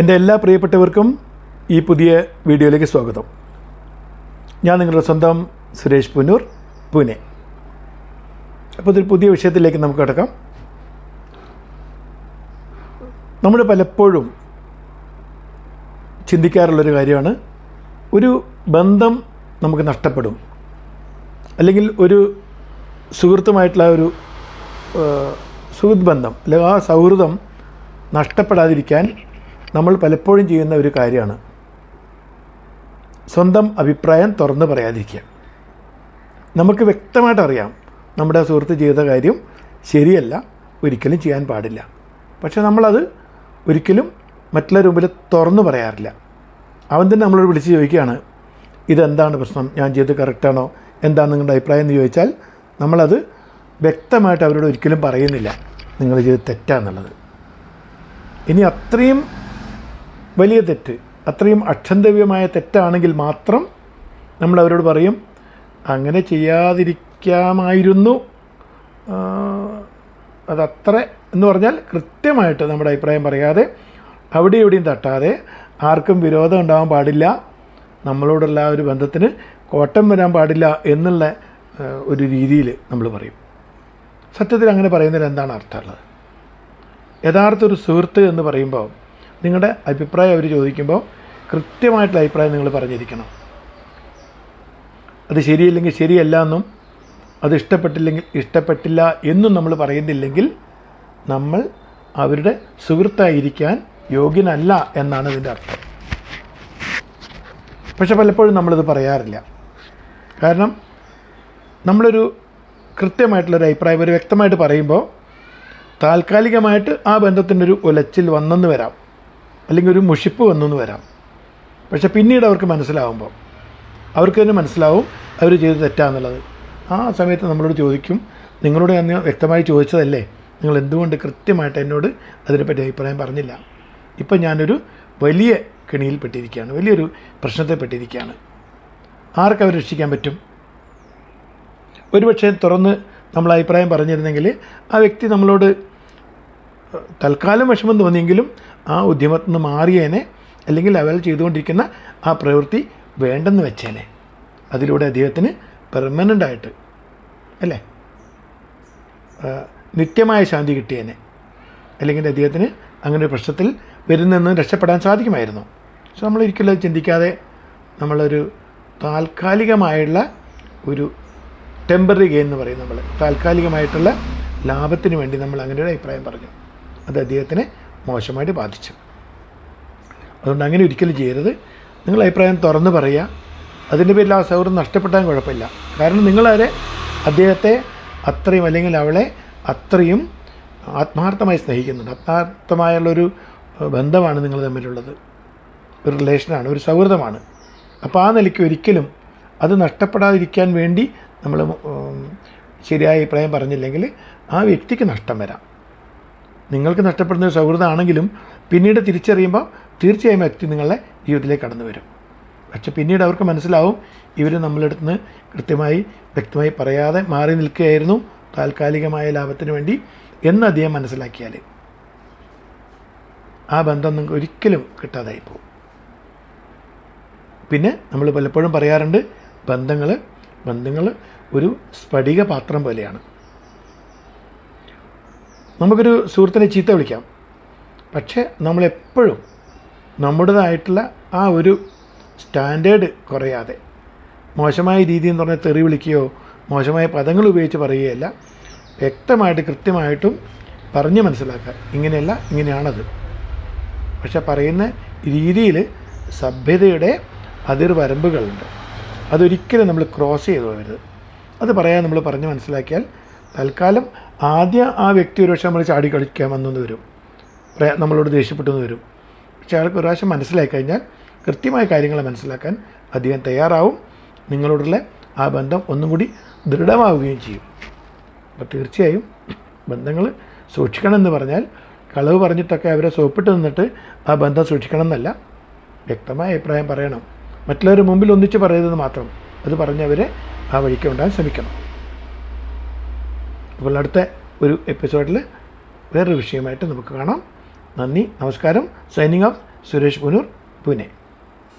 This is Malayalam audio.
എന്റെ എല്ലാ പ്രിയപ്പെട്ടവർക്കും ഈ പുതിയ വീഡിയോയിലേക്ക് സ്വാഗതം. ഞാൻ നിങ്ങളുടെ സ്വന്തം സുരേഷ് പുനൂർ പൂനെ. അപ്പോൾ ഇതൊരു പുതിയ വിഷയത്തിലേക്ക് നമുക്ക് കിടക്കാം. നമ്മൾ പലപ്പോഴും ചിന്തിക്കാറുള്ളൊരു കാര്യമാണ് ഒരു ബന്ധം നമുക്ക് നഷ്ടപ്പെടും. അല്ലെങ്കിൽ ഒരു സുഹൃത്തുമായിട്ടുള്ള ഒരു സുഹൃത്ത് ബന്ധം അല്ലെങ്കിൽ ആ സൗഹൃദം നഷ്ടപ്പെടാതിരിക്കാൻ നമ്മൾ പലപ്പോഴും ചെയ്യുന്ന ഒരു കാര്യമാണ്. സ്വന്തം അഭിപ്രായം തുറന്ന് പറയാതിരിക്കുക. നമുക്ക് വ്യക്തമായിട്ട് അറിയാം നമ്മുടെ സുഹൃത്ത് ചെയ്ത കാര്യം ശരിയല്ല ഒരിക്കലും ചെയ്യാൻ പാടില്ല. പക്ഷെ നമ്മളത് ഒരിക്കലും മറ്റുള്ളവരുടെ മുമ്പിൽ തുറന്നു പറയാറില്ല. അവൻ തന്നെ നമ്മളോട് വിളിച്ച് ചോദിക്കുകയാണ് ഇതെന്താണ് പ്രശ്നം? ഞാൻ ചെയ്ത് കറക്റ്റാണോ എന്താണ് നിങ്ങളുടെ അഭിപ്രായം? എന്ന് ചോദിച്ചാൽ നമ്മളത് വ്യക്തമായിട്ട് അവരോട് ഒരിക്കലും പറയുന്നില്ല നിങ്ങൾ ചെയ്ത് തെറ്റാന്നുള്ളത്. ഇനി അത്രയും വലിയ തെറ്റ്. അത്രയും അക്ഷന്തവ്യമായ തെറ്റാണെങ്കിൽ മാത്രം നമ്മൾ അവരോട് പറയും അങ്ങനെ ചെയ്യാതിരിക്കാമായിരുന്നു. അതത്ര എന്ന് പറഞ്ഞാൽ കൃത്യമായിട്ട് നമ്മുടെ അഭിപ്രായം പറയാതെ അവിടെ ഇവിടെയും തട്ടാതെ ആർക്കും വിരോധം ഉണ്ടാവാൻ പാടില്ല നമ്മളോടുള്ള ആ ഒരു ബന്ധത്തിന് കോട്ടം വരാൻ പാടില്ല എന്നുള്ള ഒരു രീതിയിൽ നമ്മൾ പറയും. സത്യത്തിൽ അങ്ങനെ പറയുന്നതിൽ എന്താണ് അർത്ഥമുള്ളത്? യഥാർത്ഥ ഒരു സുഹൃത്ത് എന്ന് പറയുമ്പോൾ നിങ്ങളുടെ അഭിപ്രായം അവർ ചോദിക്കുമ്പോൾ കൃത്യമായിട്ടുള്ള അഭിപ്രായം നിങ്ങൾ പറഞ്ഞിരിക്കണം. അത് ശരിയില്ലെങ്കിൽ ശരിയല്ല എന്നും അത് ഇഷ്ടപ്പെട്ടില്ലെങ്കിൽ ഇഷ്ടപ്പെട്ടില്ല എന്നും നമ്മൾ പറയുന്നില്ലെങ്കിൽ നമ്മൾ അവരുടെ സുഹൃത്തായിരിക്കാൻ യോഗ്യനല്ല എന്നാണ് ഇതിന്റെ അർത്ഥം. പക്ഷെ പലപ്പോഴും നമ്മളിത് പറയാറില്ല. കാരണം നമ്മളൊരു കൃത്യമായിട്ടുള്ളൊരു അഭിപ്രായം ഒരു വ്യക്തമായിട്ട് പറയുമ്പോൾ താൽക്കാലികമായിട്ട് ആ ബന്ധത്തിന്റെ ഒരു ഉലച്ചിൽ വന്നെന്ന് വരാം. അല്ലെങ്കിൽ ഒരു മുഷിപ്പ് വന്നു എന്ന് വരാം. പക്ഷെ പിന്നീട് അവർക്ക് മനസ്സിലാവുമ്പോൾ അവർക്ക് തന്നെ മനസ്സിലാവും അവർ ചെയ്ത് തെറ്റാന്നുള്ളത്. ആ സമയത്ത് നമ്മളോട് ചോദിക്കും നിങ്ങളോട് അന്ന് വ്യക്തമായി ചോദിച്ചതല്ലേ? നിങ്ങൾ എന്തുകൊണ്ട് കൃത്യമായിട്ട് എന്നോട് അതിനെപ്പറ്റി അഭിപ്രായം പറഞ്ഞില്ല? ഇപ്പം ഞാനൊരു വലിയ കെണിയിൽപ്പെട്ടിരിക്കുകയാണ് വലിയൊരു പ്രശ്നത്തെപ്പെട്ടിരിക്കുകയാണ് ആർക്ക് അവർ രക്ഷിക്കാൻ പറ്റും? ഒരുപക്ഷെ തുറന്ന് നമ്മൾ അഭിപ്രായം പറഞ്ഞിരുന്നെങ്കിൽ ആ വ്യക്തി നമ്മളോട് തൽക്കാലം വിഷമം തോന്നിയെങ്കിലും ആ ഉദ്യമത്തിൽ നിന്ന് മാറിയേനെ അല്ലെങ്കിൽ അവൽ ചെയ്തുകൊണ്ടിരിക്കുന്ന ആ പ്രവൃത്തി വേണ്ടെന്ന് വെച്ചേനെ. അതിലൂടെ അദ്ദേഹത്തിന് പെർമനന്റ് ആയിട്ട് അല്ലേ? നിത്യമായ ശാന്തി കിട്ടിയേനെ. അല്ലെങ്കിൽ അദ്ദേഹത്തിന് അങ്ങനെ ഒരു പ്രശ്നത്തിൽ വരുന്നെന്ന് രക്ഷപ്പെടാൻ സാധിക്കുമായിരുന്നു. പക്ഷെ നമ്മൾ ഒരിക്കലും അത് ചിന്തിക്കാതെ നമ്മളൊരു താൽക്കാലികമായുള്ള ഒരു ടെമ്പററി ഗെയിൻ എന്ന് പറയും നമ്മൾ താൽക്കാലികമായിട്ടുള്ള ലാഭത്തിന് വേണ്ടി നമ്മൾ അങ്ങനെ ഒരു അഭിപ്രായം പറഞ്ഞു. അത് അദ്ദേഹത്തിനെ മോശമായിട്ട് ബാധിച്ചു. അതുകൊണ്ട് അങ്ങനെ ഒരിക്കലും ചെയ്യരുത്. നിങ്ങൾ അഭിപ്രായം തുറന്ന് പറയുക. അതിന്റെ പേരിൽ ആ സൗഹൃദം നഷ്ടപ്പെട്ടാൽ കുഴപ്പമില്ല. കാരണം നിങ്ങളവരെ അദ്ദേഹത്തെ അത്രയും അല്ലെങ്കിൽ അവളെ അത്രയും ആത്മാർത്ഥമായി സ്നേഹിക്കുന്നുണ്ട്. ആത്മാർത്ഥമായുള്ളൊരു ബന്ധമാണ് നിങ്ങൾ തമ്മിലുള്ളത്. ഒരു റിലേഷനാണ് ഒരു സൗഹൃദമാണ്. അപ്പോൾ ആ നിലയ്ക്ക് ഒരിക്കലും അത് നഷ്ടപ്പെടാതിരിക്കാൻ വേണ്ടി നമ്മൾ ശരിയായ അഭിപ്രായം പറഞ്ഞില്ലെങ്കിൽ ആ വ്യക്തിക്ക് നഷ്ടം വരാം. നിങ്ങൾക്ക് നഷ്ടപ്പെടുന്ന ഒരു സൗഹൃദമാണെങ്കിലും പിന്നീട് തിരിച്ചറിയുമ്പോൾ തീർച്ചയായും വ്യക്തി നിങ്ങളുടെ ജീവിതത്തിലേക്ക് കടന്നു വരും. പക്ഷെ പിന്നീട് അവർക്ക് മനസ്സിലാവും ഇവർ നമ്മളടുത്ത് നിന്ന് കൃത്യമായി വ്യക്തമായി പറയാതെ മാറി നിൽക്കുകയായിരുന്നു. താൽക്കാലികമായ ലാഭത്തിന് വേണ്ടി എന്ന് അദ്ദേഹം മനസ്സിലാക്കിയാൽ ആ ബന്ധം നിങ്ങൾക്ക് ഒരിക്കലും കിട്ടാതായി പോകും. പിന്നെ നമ്മൾ പലപ്പോഴും പറയാറുണ്ട് ബന്ധങ്ങൾ ബന്ധങ്ങൾ ഒരു സ്ഫടിക പാത്രം പോലെയാണ്. നമുക്കൊരു സുഹൃത്തിനെ ചീത്ത വിളിക്കാം. പക്ഷേ നമ്മളെപ്പോഴും നമ്മുടേതായിട്ടുള്ള ആ ഒരു സ്റ്റാൻഡേർഡ് കുറയാതെ മോശമായ രീതി എന്ന് പറഞ്ഞാൽ തെറി വിളിക്കുകയോ മോശമായ പദങ്ങൾ ഉപയോഗിച്ച് പറയുകയല്ല വ്യക്തമായിട്ട് കൃത്യമായിട്ടും പറഞ്ഞ് മനസ്സിലാക്കുക. ഇങ്ങനെയല്ല ഇങ്ങനെയാണത്. പക്ഷെ പറയുന്ന രീതിയിൽ സഭ്യതയുടെ അതിർവരമ്പുകളുണ്ട്. അതൊരിക്കലും നമ്മൾ ക്രോസ് ചെയ്ത് പോകരുത്. അത് പറയാൻ നമ്മൾ പറഞ്ഞ് മനസ്സിലാക്കിയാൽ തൽക്കാലം ആദ്യം ആ വ്യക്തി ഒരു പക്ഷേ നമ്മൾ ചാടി കളിക്കാൻ വന്നെന്ന് വരും. നമ്മളോട് ദേഷ്യപ്പെട്ടെന്ന് വരും. പക്ഷെ അയാൾക്ക് ഒരു പ്രാവശ്യം മനസ്സിലാക്കി കഴിഞ്ഞാൽ കൃത്യമായ കാര്യങ്ങൾ മനസ്സിലാക്കാൻ അധികം തയ്യാറാവും. നിങ്ങളോടുള്ള ആ ബന്ധം ഒന്നും കൂടി ദൃഢമാവുകയും ചെയ്യും. അപ്പോൾ തീർച്ചയായും ബന്ധങ്ങൾ സൂക്ഷിക്കണം എന്ന് പറഞ്ഞാൽ കളവ് പറഞ്ഞിട്ടൊക്കെ അവരെ സോപ്പിട്ട് നിന്നിട്ട് ആ ബന്ധം സൂക്ഷിക്കണം എന്നല്ല വ്യക്തമായ അഭിപ്രായം പറയണം. മറ്റുള്ളവരുടെ മുമ്പിൽ ഒന്നിച്ച് പറയരുതെന്ന് മാത്രം. അത് പറഞ്ഞവരെ ആ വഴിക്ക് ഉണ്ടാകാൻ ശ്രമിക്കണം. അപ്പോൾ അടുത്ത ഒരു എപ്പിസോഡിൽ വേറൊരു വിഷയമായിട്ട് നമുക്ക് കാണാം. നന്ദി നമസ്കാരം. Signing off Suresh Punoor Pune